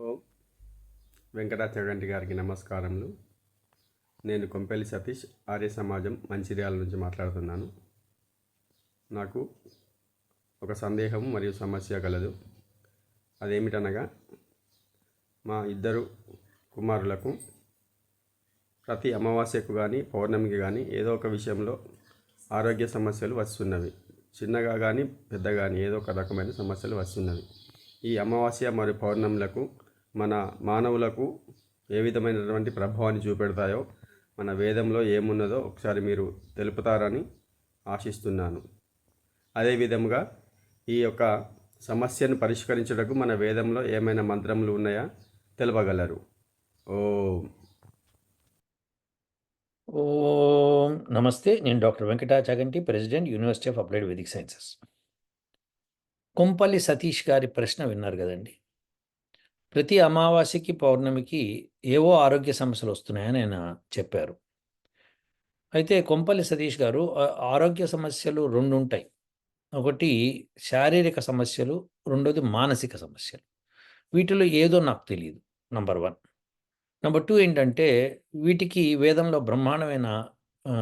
ఓం. వెంకటాచగంటి గారికి నమస్కారములు. నేను కొంపెల్లి సతీష్ ఆర్య సమాజం మంచిర్యాల నుంచి మాట్లాడుతున్నాను. నాకు ఒక సందేహం మరియు సమస్య కలదు. అదేమిటనగా మా ఇద్దరు కుమారులకు ప్రతి అమావాస్యకు కానీ పౌర్ణమికి కానీ ఏదో ఒక విషయంలో ఆరోగ్య సమస్యలు వస్తున్నవి. చిన్నగా కానీ పెద్ద కానీ ఏదో ఒక రకమైన సమస్యలు వస్తున్నవి. ఈ అమావాస్య మరియు పౌర్ణములకు మన మానవులకు ఏ విధమైనటువంటి ప్రభావాన్ని చూపెడతాయో మన వేదంలో ఏమున్నదో ఒకసారి మీరు తెలుపుతారని ఆశిస్తున్నాను. అదేవిధముగా ఈ యొక్క సమస్యను పరిష్కరించుటకు మన వేదంలో ఏమైనా మంత్రములు ఉన్నాయా? తెలపగలరు. ఓం. ఓం. నమస్తే నేను doctor Venkatachaganti president university of applied Vedic sciences. Kompalli Satish గారి ప్రశ్న విన్నారు కదండి. ప్రతి అమావాస్యకి పౌర్ణమికి ఏవో ఆరోగ్య సమస్యలు వస్తున్నాయని ఆయన చెప్పారు. అయితే కొంపల్లి సతీష్ గారు ఆరోగ్య సమస్యలు రెండు ఉంటాయి. ఒకటి శారీరక సమస్యలు రెండోది మానసిక సమస్యలు. వీటిలో ఏదో నాకు తెలియదు నంబర్ వన్. నెంబర్ టూ ఏంటంటే వీటికి వేదంలో బ్రహ్మాండమైన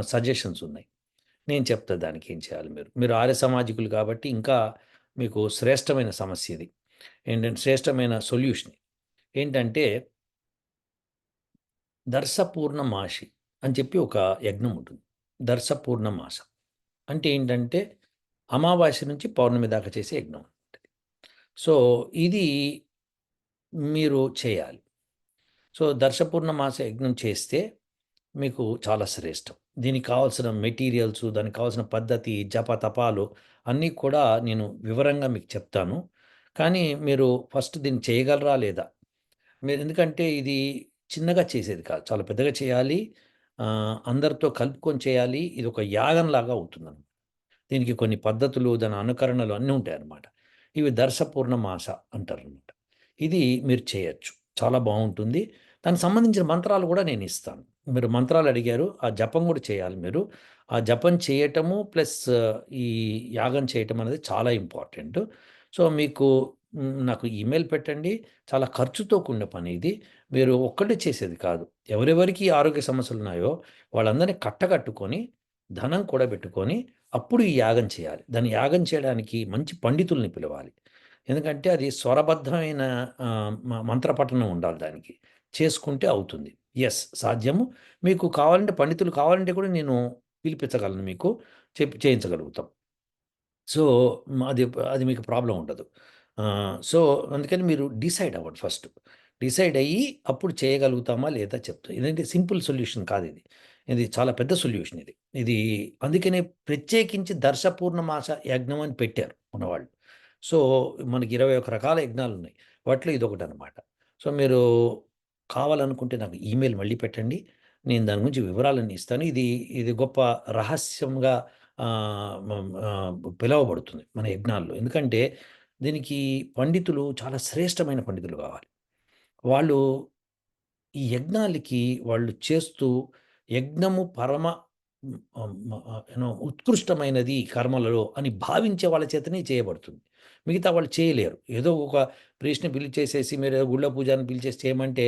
సజెషన్స్ ఉన్నాయి. నేను చెప్తా దానికి ఏం చేయాలి మీరు? మీరు ఆర్య సామాజికులు కాబట్టి ఇంకా మీకు శ్రేష్టమైన సమస్య ఇది. ఏంటంటే శ్రేష్టమైన సొల్యూషన్. ఏంటంటే దర్శపూర్ణమాషి అని చెప్పి ఒక యజ్ఞం ఉంటుంది. దర్శపూర్ణమాస అంటే ఏంటంటే అమావాస్య నుంచి పౌర్ణమి దాకా చేసే యజ్ఞం ఉంటుంది. సో ఇది మీరు చేయాలి. సో దర్శపూర్ణ మాస యజ్ఞం చేస్తే మీకు చాలా శ్రేష్టం. దీనికి కావాల్సిన మెటీరియల్స్ దానికి కావాల్సిన పద్ధతి జప తపాలు అన్నీ కూడా నేను వివరంగా మీకు చెప్తాను. కానీ మీరు ఫస్ట్ దీన్ని చేయగలరా లేదా? మీరు ఎందుకంటే ఇది చిన్నగా చేసేది కాదు. చాలా పెద్దగా చేయాలి. అందరితో కలుపుకొని చేయాలి. ఇది ఒక యాగంలాగా అవుతుంది దీనికి కొన్ని పద్ధతులు దాని అనుకరణలు అన్నీ ఉంటాయి అన్నమాట ఇవి దర్శపూర్ణ మాస అంటారు అనమాట ఇది మీరు చేయొచ్చు. చాలా బాగుంటుంది. దానికి సంబంధించిన మంత్రాలు కూడా నేను ఇస్తాను. మీరు మంత్రాలు అడిగారు. ఆ జపం కూడా చేయాలి మీరు. ఆ జపం చేయటము ప్లస్ ఈ యాగం చేయటం అనేది చాలా ఇంపార్టెంట్. సో మీకు నాకు ఈమెయిల్ పెట్టండి. చాలా ఖర్చుతో కూడిన పని ఇది. మీరు ఒక్కటే చేసేది కాదు. ఎవరెవరికి ఆరోగ్య సమస్యలు ఉన్నాయో వాళ్ళందరినీ కట్టకట్టుకొని ధనం కూడా పెట్టుకొని అప్పుడు ఈ యాగం చేయాలి. దాన్ని యాగం చేయడానికి మంచి పండితుల్ని పిలవాలి. ఎందుకంటే అది స్వరబద్ధమైన మంత్రపఠనం ఉండాలి దానికి. చేసుకుంటే అవుతుంది. ఎస్ సాధ్యము. మీకు కావాలంటే పండితులు కావాలంటే కూడా నేను పిలిపించగలను మీకు. చెప్పి చేయించగలుగుతాం. సో అది అది మీకు ప్రాబ్లం ఉండదు. సో అందుకని మీరు డిసైడ్ అవ్వండి ఫస్ట్. డిసైడ్ అయ్యి అప్పుడు చేయగలుగుతామా లేదా చెప్తా. ఇదంటే సింపుల్ సొల్యూషన్ కాదు ఇది. ఇది చాలా పెద్ద సొల్యూషన్ ఇది. ఇది అందుకనే ప్రత్యేకించి దర్శపూర్ణమాస యజ్ఞం అని పెట్టారు ఉన్నవాళ్ళు. సో మనకి ఇరవై ఒక రకాల యజ్ఞాలు ఉన్నాయి. వాటిలో ఇది ఒకటి అనమాట సో మీరు కావాలనుకుంటే నాకు ఈమెయిల్ మళ్ళీ పెట్టండి. నేను దాని గురించి వివరాలన్నీ ఇస్తాను. ఇది ఇది గొప్ప రహస్యంగా పిలవబడుతుంది మన యజ్ఞాల్లో. ఎందుకంటే దీనికి పండితులు చాలా శ్రేష్టమైన పండితులు కావాలి. వాళ్ళు ఈ యజ్ఞాలకి వాళ్ళు చేస్తూ యజ్ఞము పరమ ఉత్కృష్టమైనది కర్మలలో అని భావించే వాళ్ళ చేతనే చేయబడుతుంది. మిగతా వాళ్ళు చేయలేరు. ఏదో ఒక ప్రీష్ని పిలిచేసేసి మీరు గుళ్ళ పూజని పిలిచేసి చేయమంటే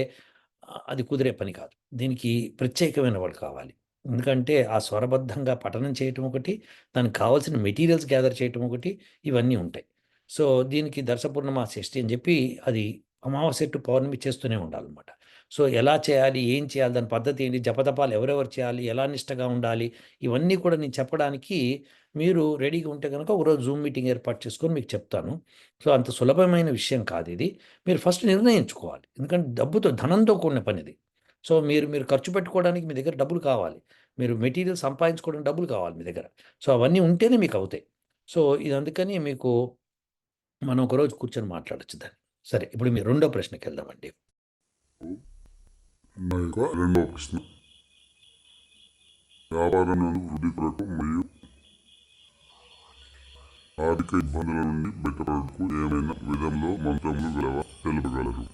అది కుదిరే పని కాదు. దీనికి ప్రత్యేకమైన వాళ్ళు కావాలి. ఎందుకంటే ఆ స్వరబద్ధంగా పఠనం చేయటం ఒకటి దానికి కావాల్సిన మెటీరియల్స్ గ్యాదర్ చేయటం ఒకటి ఇవన్నీ ఉంటాయి. సో దీనికి దర్శపూర్ణమా షష్ఠి అని చెప్పి అది అమావాస్య టు పౌర్ణమి చేస్తూనే ఉండాలన్నమాట. సో ఎలా చేయాలి ఏం చేయాలి దాని పద్ధతి ఏంటి జపతపాలు ఎవరెవరు చేయాలి ఎలా నిష్టగా ఉండాలి ఇవన్నీ కూడా నేను చెప్పడానికి మీరు రెడీగా ఉంటే కనుక ఒకరోజు జూమ్ మీటింగ్ ఏర్పాటు చేసుకొని మీకు చెప్తాను. సో అంత సులభమైన విషయం కాదు ఇది. మీరు ఫస్ట్ నిర్ణయించుకోవాలి. ఎందుకంటే డబ్బుతో ధనంతో కూడిన పని ఇది. సో మీరు మీరు ఖర్చు పెట్టుకోవడానికి మీ దగ్గర డబ్బులు కావాలి. మీరు మెటీరియల్ సంపాదించుకోవడానికి డబ్బులు కావాలి మీ దగ్గర. సో అవన్నీ ఉంటేనే మీకు అవుతాయి. సో ఇది అందుకని మీకు మనం ఒకరోజు కూర్చొని మాట్లాడచ్చు దాన్ని. సరే ఇప్పుడు మీ రెండో ప్రశ్నకి వెళ్దామండి. రెండో ప్రశ్న. వ్యాపారం వృద్ధి కొరకు మరియు ఆర్థిక ఇబ్బందుల నుండి బయటపడకు ఏమైనా విధంలో మంత్రములు తెలుపగలరు?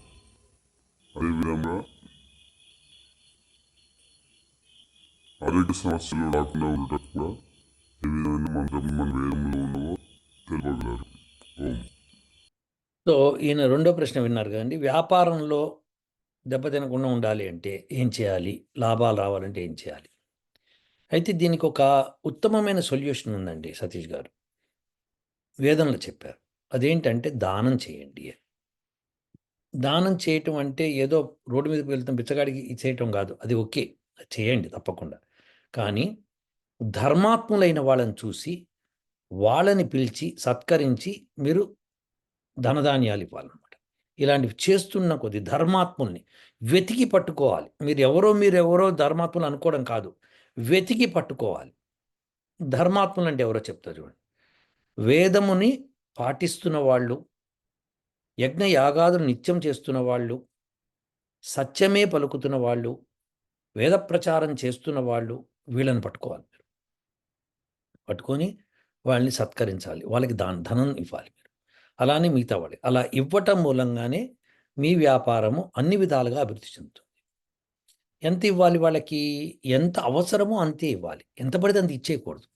అదేవిధంగా ఆరోగ్య సమస్యలు రాకుండా ఉండటం కూడా ఏ విధమైన మంత్రం మన వేదంలో ఉన్నవో తెలుపగలరు. ఓం. సో ఈయన రెండో ప్రశ్న విన్నారు కదండి. వ్యాపారంలో దెబ్బతినకుండా ఉండాలి అంటే ఏం చేయాలి? లాభాలు రావాలంటే ఏం చేయాలి? అయితే దీనికి ఒక ఉత్తమమైన సొల్యూషన్ ఉందండి సతీష్ గారు. వేదంలో చెప్పారు. అదేంటంటే దానం చేయండి దానం చేయటం అంటే ఏదో రోడ్డు మీదకి వెళ్తాం బిచ్చగాడికి చేయటం కాదు. అది ఓకే. అది చేయండి తప్పకుండా. కానీ ధర్మాత్ములైన వాళ్ళని చూసి వాళ్ళని పిలిచి సత్కరించి మీరు ధనధాన్యాలు ఇవ్వాలన్నమాట. ఇలాంటివి చేస్తున్న కొద్ది ధర్మాత్ముల్ని వెతికి పట్టుకోవాలి. మీరు ఎవరో మీరు ఎవరో ధర్మాత్ములు అనుకోవడం కాదు. వెతికి పట్టుకోవాలి. ధర్మాత్ములు అంటే ఎవరో చెప్తారు చూడండి. వేదముని పాటిస్తున్న వాళ్ళు యజ్ఞ యాగాదులు నిత్యం చేస్తున్న వాళ్ళు సత్యమే పలుకుతున్న వాళ్ళు వేద ప్రచారం చేస్తున్న వాళ్ళు వీళ్ళని పట్టుకోవాలి మీరు. పట్టుకొని వాళ్ళని సత్కరించాలి. వాళ్ళకి దాని ధనం ఇవ్వాలి మీరు. అలానే మిగతా వాళ్ళు అలా ఇవ్వటం మూలంగానే మీ వ్యాపారము అన్ని విధాలుగా అభివృద్ధి చెందుతుంది. ఎంత ఇవ్వాలి వాళ్ళకి? ఎంత అవసరమో అంతే ఇవ్వాలి. ఎంత పడితే అంత ఇచ్చేయకూడదు.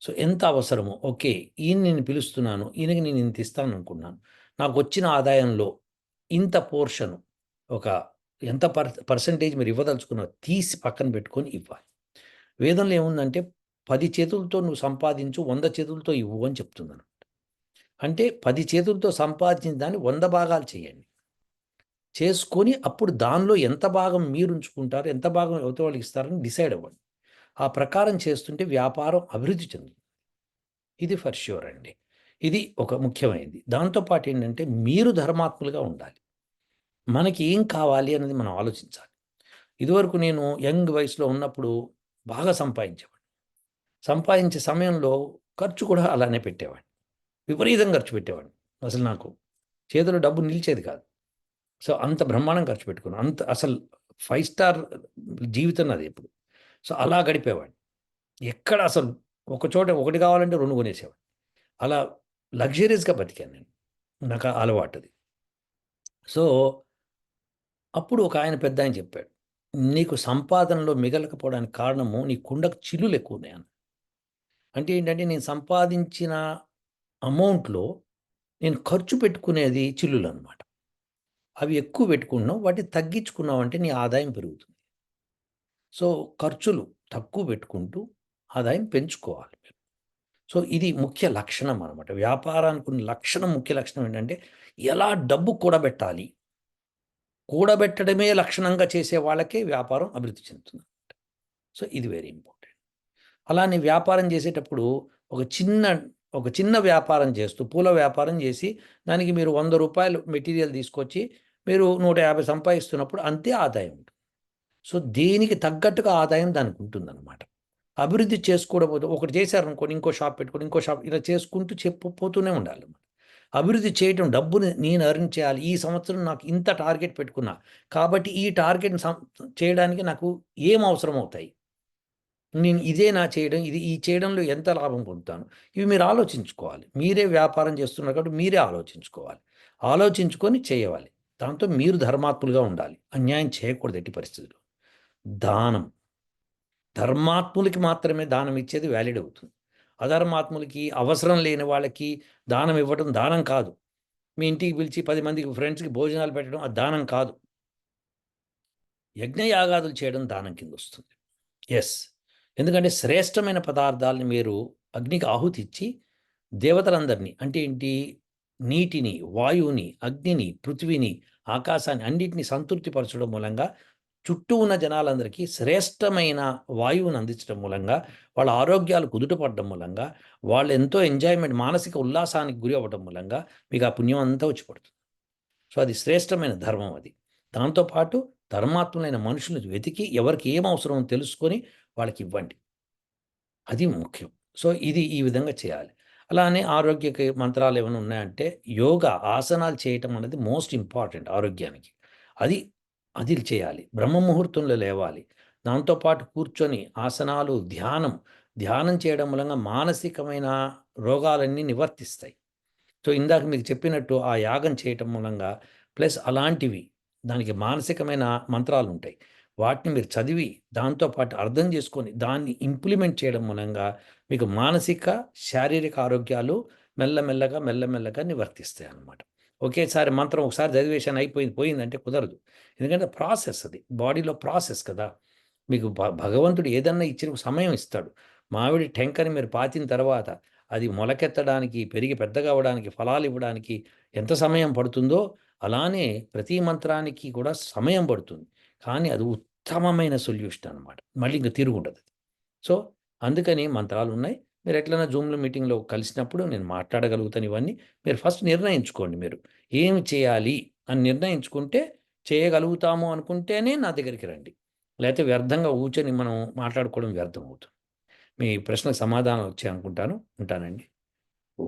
సో ఎంత అవసరమో? ఓకే ఈయన నేను పిలుస్తున్నాను ఈయనకి నేను ఇంత ఇస్తాను అనుకున్నాను. నాకు వచ్చిన ఆదాయంలో ఇంత పోర్షను ఒక ఎంత పర్ పర్సంటేజ్ మీరు ఇవ్వదలుచుకున్నా తీసి పక్కన పెట్టుకొని ఇవ్వాలి. వేదంలో ఏముందంటే పది చేతులతో నువ్వు సంపాదించు వంద చేతులతో ఇవ్వు అని చెప్తున్నాను అంటే పది చేతులతో సంపాదించిన దాన్ని వంద భాగాలు చేయండి. చేసుకొని అప్పుడు దానిలో ఎంత భాగం మీరు ఉంచుకుంటారు ఎంత భాగం యువత వాళ్ళకి ఇస్తారని డిసైడ్ అవ్వండి. ఆ ప్రకారం చేస్తుంటే వ్యాపారం అభివృద్ధి చెందుతుంది. ఇది ఫర్ ష్యూర్ అండి. ఇది ఒక ముఖ్యమైనది. దాంతోపాటు ఏంటంటే మీరు ధర్మాత్ములుగా ఉండాలి. మనకి ఏం కావాలి అనేది మనం ఆలోచించాలి. ఇదివరకు నేను యంగ్ వయసులో ఉన్నప్పుడు బాగా సంపాదించేవాడిని. సంపాదించే సమయంలో ఖర్చు కూడా అలానే పెట్టేవాడిని. విపరీతం ఖర్చు పెట్టేవాడిని. అసలు నాకు చేతిలో డబ్బు నిలిచేది కాదు. సో అంత బ్రహ్మాండం ఖర్చు పెట్టుకున్నాను అంత అసలు ఫైవ్ స్టార్ జీవితం నాది ఇప్పుడు సో అలా గడిపేవాడిని. ఎక్కడ అసలు ఒక చోట ఒకటి కావాలంటే రెండు కొనేసేవాడిని. అలా లగ్జరీస్గా బతికాను నేను. నాకు అలవాటు అది. సో అప్పుడు ఒక ఆయన పెద్ద ఆయన చెప్పాడు. నీకు సంపాదనలో మిగలకపోవడానికి కారణము నీ కుండకు చిల్లులు ఎక్కువ ఉన్నాయని అంటే ఏంటంటే నేను సంపాదించిన అమౌంట్లో నేను ఖర్చు పెట్టుకునేది చిల్లులు అనమాట అవి ఎక్కువ పెట్టుకున్నావు వాటిని తగ్గించుకున్నావు అంటే నీ ఆదాయం పెరుగుతుంది. సో ఖర్చులు తక్కువ పెట్టుకుంటూ ఆదాయం పెంచుకోవాలి మీరు. సో ఇది ముఖ్య లక్షణం అనమాట వ్యాపారానికి ఉన్న లక్షణం ముఖ్య లక్షణం ఏంటంటే ఎలా డబ్బు కూడబెట్టాలి? కూడబెట్టడమే లక్షణంగా చేసే వాళ్ళకే వ్యాపారం అభివృద్ధి చెందుతుంది. సో ఇది వెరీ ఇంపార్టెంట్ అలానే వ్యాపారం చేసేటప్పుడు ఒక చిన్న ఒక చిన్న వ్యాపారం చేస్తూ పూల వ్యాపారం చేసి దానికి మీరు వంద రూపాయలు మెటీరియల్ తీసుకొచ్చి మీరు నూట యాభై సంపాదిస్తున్నప్పుడు అంతే ఆదాయం ఉంటుంది. సో దేనికి తగ్గట్టుగా ఆదాయం దానికి ఉంటుందన్నమాట. అభివృద్ధి చేసుకోవడం ఒకటి చేశారనుకోండి ఇంకో షాప్ పెట్టుకొని ఇంకో షాప్ ఇలా చేసుకుంటూ చెప్పు పోతూనే ఉండాలి అభివృద్ధి చేయటం డబ్బుని నేను ఎర్న్ చేయాలి. ఈ సంవత్సరం నాకు ఇంత టార్గెట్ పెట్టుకున్నా. కాబట్టి ఈ టార్గెట్ చేయడానికి నాకు ఏం అవసరం అవుతాయి? నేను ఇదే నా చేయడం ఇది ఈ చేయడంలో ఎంత లాభం పొందుతాను? ఇవి మీరు ఆలోచించుకోవాలి. మీరే వ్యాపారం చేస్తున్నారు కాబట్టి మీరే ఆలోచించుకోవాలి. ఆలోచించుకొని చేయవాలి. దాంతో మీరు ధర్మాత్ములుగా ఉండాలి. అన్యాయం చేయకూడదు ఎట్టి పరిస్థితులు దానం. ధర్మాత్ములకి మాత్రమే దానం ఇచ్చేది వ్యాలిడ్ అవుతుంది. అధర్మాత్ములకి అవసరం లేని వాళ్ళకి దానం ఇవ్వటం దానం కాదు. మీ ఇంటికి పిలిచి పది మందికి ఫ్రెండ్స్కి భోజనాలు పెట్టడం అది దానం కాదు. యజ్ఞయాగాదులు చేయడం దానం కింద వస్తుంది. ఎస్ ఎందుకంటే శ్రేష్టమైన పదార్థాలని మీరు అగ్నికి ఆహుతి ఇచ్చి దేవతలందరినీ అంటే ఏంటి? నీటిని వాయువుని అగ్నిని పృథ్వీని ఆకాశాన్ని అన్నిటిని సంతృప్తిపరచడం మూలంగా చుట్టూ ఉన్న జనాలందరికీ శ్రేష్టమైన వాయువును అందించడం మూలంగా వాళ్ళ ఆరోగ్యాలు కుదుటపడడం మూలంగా వాళ్ళు ఎంతో ఎంజాయ్మెంట్ మానసిక ఉల్లాసానికి గురి అవ్వడం మూలంగా మీకు ఆ పుణ్యం అంతా వచ్చి పడుతుంది. సో అది శ్రేష్టమైన ధర్మం అది. దాంతోపాటు ధర్మాత్ములైన మనుషులు వెతికి ఎవరికి ఏం అవసరమో తెలుసుకొని వాళ్ళకి ఇవ్వండి. అది ముఖ్యం. సో ఇది ఈ విధంగా చేయాలి. అలానే ఆరోగ్య మంత్రాలు ఏమైనా ఉన్నాయంటే యోగా ఆసనాలు చేయటం అనేది మోస్ట్ ఇంపార్టెంట్ ఆరోగ్యానికి. అది అది చేయాలి. బ్రహ్మ ముహూర్తంలో లేవాలి దాంతోపాటు కూర్చొని ఆసనాలు ధ్యానం ధ్యానం చేయడం మూలంగా మానసికమైన రోగాలన్నీ నివర్తిస్తాయి. సో ఇందాక మీకు చెప్పినట్టు ఆ యాగం చేయటం మూలంగా ప్లస్ అలాంటివి దానికి మానసికమైన మంత్రాలు ఉంటాయి వాటిని మీరు చదివి దాంతోపాటు అర్థం చేసుకొని దాన్ని ఇంప్లిమెంట్ చేయడం మూలంగా మీకు మానసిక శారీరక ఆరోగ్యాలు మెల్లమెల్లగా మెల్లమెల్లగా నివర్తిస్తాయి అన్నమాట ఒకేసారి మంత్రం ఒకసారి చదివేశాను అయిపోయింది పోయిందంటే కుదరదు. ఎందుకంటే ప్రాసెస్ అది బాడీలో ప్రాసెస్ కదా. మీకు భ- భగవంతుడు ఏదన్నా ఇచ్చిన సమయం ఇస్తాడు. మామిడి టెంకని మీరు పాతిన తర్వాత అది మొలకెత్తడానికి పెరిగి పెద్దగా అవ్వడానికి ఫలాలు ఇవ్వడానికి ఎంత సమయం పడుతుందో అలానే ప్రతి మంత్రానికి కూడా సమయం పడుతుంది. కానీ అది ఉత్తమమైన సొల్యూషన్ అనమాట మళ్ళీ ఇంకా తిరుగుండదు సో అందుకని మంత్రాలు ఉన్నాయి. మీరు ఎట్లైనా జూమ్లో మీటింగ్లో కలిసినప్పుడు నేను మాట్లాడగలుగుతాను ఇవన్నీ మీరు ఫస్ట్ నిర్ణయించుకోండి మీరు. ఏం చేయాలి అని నిర్ణయించుకుంటే చేయగలుగుతాము అనుకుంటేనే నా దగ్గరికి రండి. లేకపోతే వ్యర్థంగా కూర్చొని మనం మాట్లాడుకోవడం వ్యర్థం అవుతుంది మీ ప్రశ్నకు సమాధానం వచ్చే అనుకుంటాను. ఉంటానండి. ఓ